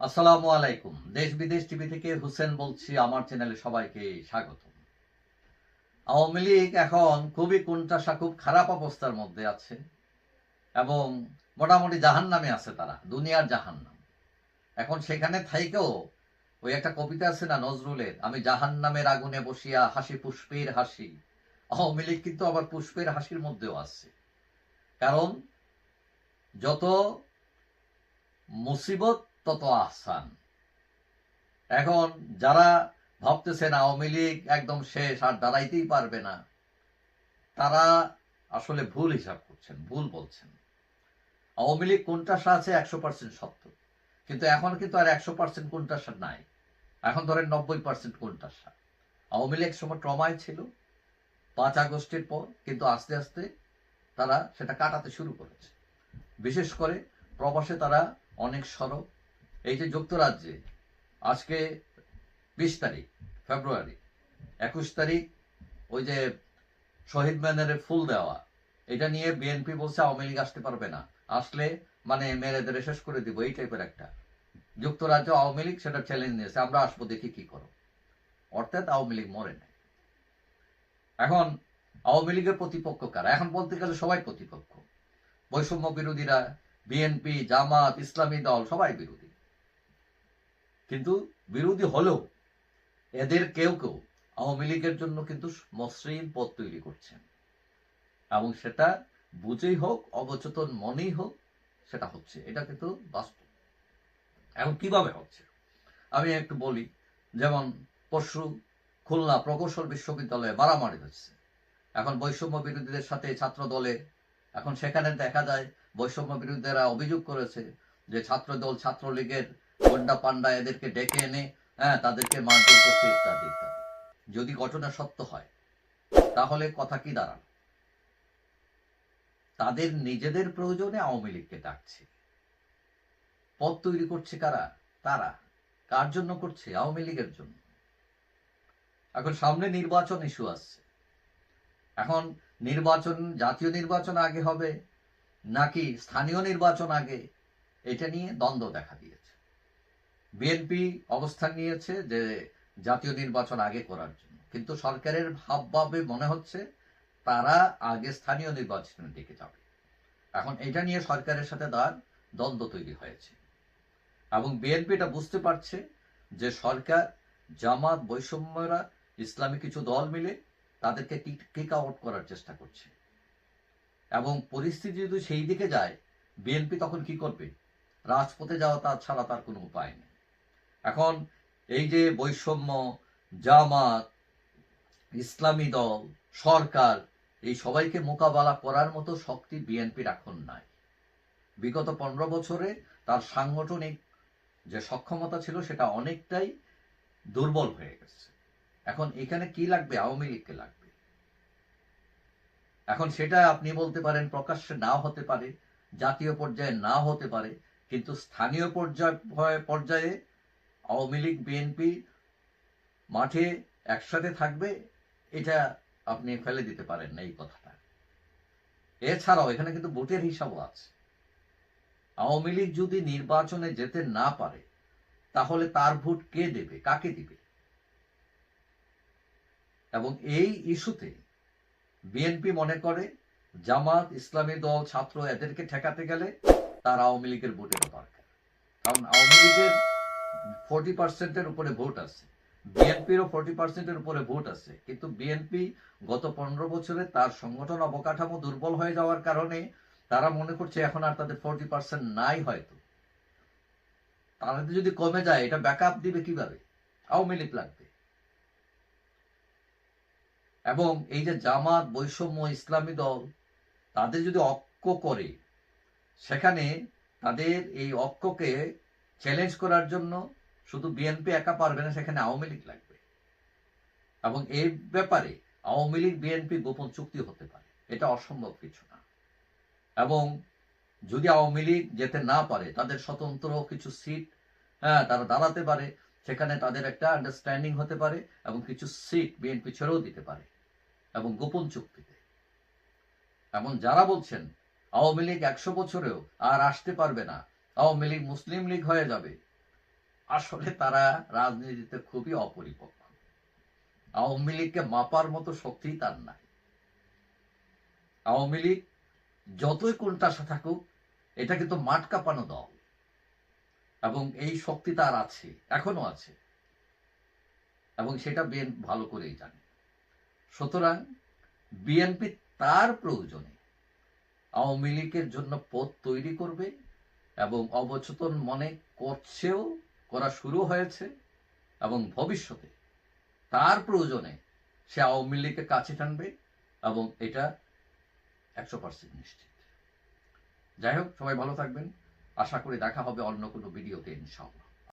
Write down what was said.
আসসালামু আলাইকুম। দেশ বিদেশ টিভি থেকে হুসেন বলছি, আমার চ্যানেলে সবাইকে স্বাগত আওয়ামী লীগ এখন খুবই কোনটাসা খুব খারাপ অবস্থার মধ্যে আছে এবং মোটামুটি জাহান নামে আছে তারা, দুনিয়ার জাহান নাম এখন সেখানে থাইকেও ওই একটা কবিতা আছে না, নজরুলের, আমি জাহান নামের আগুনে বসিয়া হাসি পুষ্পের হাসি। আওয়ামী লীগ কিন্তু আবার পুষ্পের হাসির মধ্যেও আছে। কারণ যত মুসিবত তত আহসান এখন যারা ভাবতেছেন আওয়ামী লীগ একদম শেষ আর দাঁড়াইতেই পারবে না, তারা আসলে ভুল হিসাব করছেন, ভুল বলছেন। আওয়ামী লীগ কোনটাসা আছে একশো পার্সেন্ট সত্য, কিন্তু এখন কিন্তু আর একশো পার্সেন্ট কোনটাসা নাই। এখন ধরেন নব্বই পার্সেন্ট কোনটাসা আওয়ামী লীগ সময় ট্রমায় ছিল, পাঁচ আগস্টের পর, কিন্তু আস্তে আস্তে তারা সেটা কাটাতে শুরু করেছে। বিশেষ করে প্রবাসে তারা অনেক সরব এই যে যুক্তরাজ্যে, আজকে বিশ তারিখ, ফেব্রুয়ারি, একুশ তারিখ, ওই যে শহীদ ম্যানারে ফুল দেওয়া, এটা নিয়ে বিএনপি বলছে আওয়ামী লীগ আসতে পারবে না। আসলে মানে মেরে দেরে শেষ করে দিব, এই টাইপের একটা। যুক্তরাজ্য আওয়ামী লীগ সেটা চ্যালেঞ্জ নিয়েছে, আমরা আসব দেখি কি করো। অর্থাৎ আওয়ামী লীগ মরে নাই। এখন আওয়ামী লীগের প্রতিপক্ষ কারা? এখন বলতে গেলে সবাই প্রতিপক্ষ। বৈষম্য বিরোধীরা বিএনপি জামাত, ইসলামী দল, সবাই বিরোধী। কিন্তু বিরোধী হলেও এদের কেউ কেউ আওয়ামী লীগের জন্য কিন্তু মসৃণ পথ তৈরি করছেন। এবং সেটা বুঝেই হোক, অবচেতন মনেই হোক, সেটা হচ্ছে। এটা কিন্তু বাস্তব। এখন কীভাবে হচ্ছে? আমি একটু বলি, যেমন পরশু খুলনা প্রকৌশল বিশ্ববিদ্যালয়ে মারামারি হচ্ছে এখন বৈষম্য বিরোধীদের সাথে ছাত্র দলে, এখন সেখানে দেখা যায় বৈষম্য বিরোধীরা অভিযোগ করেছে যে ছাত্র দল ছাত্রলীগের গন্ডা পান্ডা এদেরকে ডেকে এনে হ্যাঁ তাদেরকে মারধর করছে ইত্যাদি ইত্যাদি। যদি ঘটনা সত্য হয়, তাহলে কথা কি দাঁড়ান তাদের নিজেদের প্রয়োজনে আওয়ামী লীগকে ডাকছে। পথ তৈরি করছে কারা? তারা। কার জন্য করছে? আওয়ামী লীগের জন্য। এখন সামনে নির্বাচন ইস্যু আসছে। এখন নির্বাচন, জাতীয় নির্বাচন আগে হবে, নাকি স্থানীয় নির্বাচন আগে? এটা নিয়ে দ্বন্দ্ব দেখা দিয়েছে। বিএনপি অবস্থান নিয়েছে যে জাতীয় নির্বাচন আগে করার জন্য। কিন্তু সরকারের ভাবভাবে মনে হচ্ছে তারা আগে স্থানীয় নির্বাচনের দিকে যাবে। এখন এটা নিয়ে সরকারের সাথে তার দ্বন্দ্ব তৈরি হয়েছে। এবং বিএনপি এটা বুঝতে পারছে যে সরকার, জামাত, বৈষম্যরা, ইসলামী কিছু দল মিলে তাদেরকে কিক আউট করার চেষ্টা করছে। এবং পরিস্থিতি যদি সেই দিকে যায়, বিএনপি তখন কি করবে? রাজপথে যাওয়া তার ছাড়া তার কোনো উপায় নেই। এখন এই যে বৈষম্য, জামাত, ইসলামী দল, সরকার, এই সবাইকে মোকাবেলা করার মতো শক্তি বিএনপির এখন নাই। বিগত পনেরো বছরে তার সাংগঠনিক যে সক্ষমতা ছিল সেটা অনেকটাই দুর্বল হয়ে গেছে। এখন এখানে কি লাগবে? আওয়ামী লীগকে লাগবে। এখন সেটা আপনি বলতে পারেন প্রকাশ্যে না হতে পারে, জাতীয় পর্যায়ে না হতে পারে, কিন্তু স্থানীয় পর্যায়ে পর্যায়ে আওয়ামী লীগ, বিএনপি মাঠে একসাথে থাকবে, এটা আপনি ফেলে দিতে পারেন না এই কথাটা। এছাড়াও এখানে কিন্তু ভোটের হিসাবও আছে। আওয়ামী লীগ যদি নির্বাচনে যেতে না পারে, তাহলে তার ভোট কে দেবে, কাকে দিবে? এবং এই ইস্যুতে বিএনপি মনে করে, জামাত, ইসলামী দল, ছাত্র, এদেরকে ঠেকাতে গেলে তার আওয়ামী লীগের ভোটের দরকার। কারণ আওয়ামী লীগের ফোর্টি পার্সেন্টের উপরে ভোট আছে। বিএনপিরও ফোর্টি পার্সেন্টের উপরে ভোট আছে। কিন্তু বিএনপি গত পনেরো বছরে তার সংগঠন অবকাঠামো দুর্বল হয়ে যাওয়ার কারণে তারা মনে করছে এখন আর তাদের ফোর্টি পার্সেন্ট নাই হয়তো। তাদের যদি কমে যায়, এটা ব্যাকআপ দিবে কীভাবে? আওয়ামী লীগ লাগবে। এবং এই যে জামাত, বৈষম্য, ইসলামী দল, তাদের যদি অক্ষ করে, সেখানে তাদের এই অক্ষকে চ্যালেঞ্জ করার জন্য শুধু বিএনপি একা পারবে না, সেখানে আওয়ামী লীগ লাগবে। এবং এই ব্যাপারে আওয়ামী লীগ বিএনপি গোপন চুক্তি হতে পারে। এটা অসম্ভব কিছু না। এবং যদি আওয়ামী লীগ যেতে না পারে, তাদের স্বতন্ত্র কিছু সিট হ্যাঁ তারা দাঁড়াতে পারে। সেখানে তাদের একটা আন্ডারস্ট্যান্ডিং হতে পারে এবং কিছু সিট বিএনপি ছেড়েও দিতে পারে এবং গোপন চুক্তিতে এমন যারা বলছেন, আওয়ামী লীগ একশো বছরেও আর আসতে পারবে না আওয়ামী লীগ মুসলিম লীগ হয়ে যাবে। আসলে তারা রাজনীতিতে খুবই অপরিপক্ক। আওয়ামী লীগকে মাপার মতো শক্তি তার নাই। আওয়ামী লীগ যতই কোনটাসা থাকুক, এটা কিন্তু মাঠ কাঁপানো দল। এবং এই শক্তি তার আছে, এখনও আছে। এবং সেটা বিএন ভালো করেই জানে। সুতরাং বিএনপি তার প্রয়োজনে আওয়ামী লীগের জন্য পথ তৈরি করবে। এবং অবচেতন মনে করছেও করা শুরু হয়েছে এবং ভবিষ্যতে তার প্রয়োজনে সে আওয়ামী লীগকে কাছে টানবে এবং এটা একশো পার্সেন্ট নিশ্চিত। যাই হোক, সবাই ভালো থাকবেন। আশা করি দেখা হবে অন্য কোনো ভিডিওতে ইনশাআল্লাহ।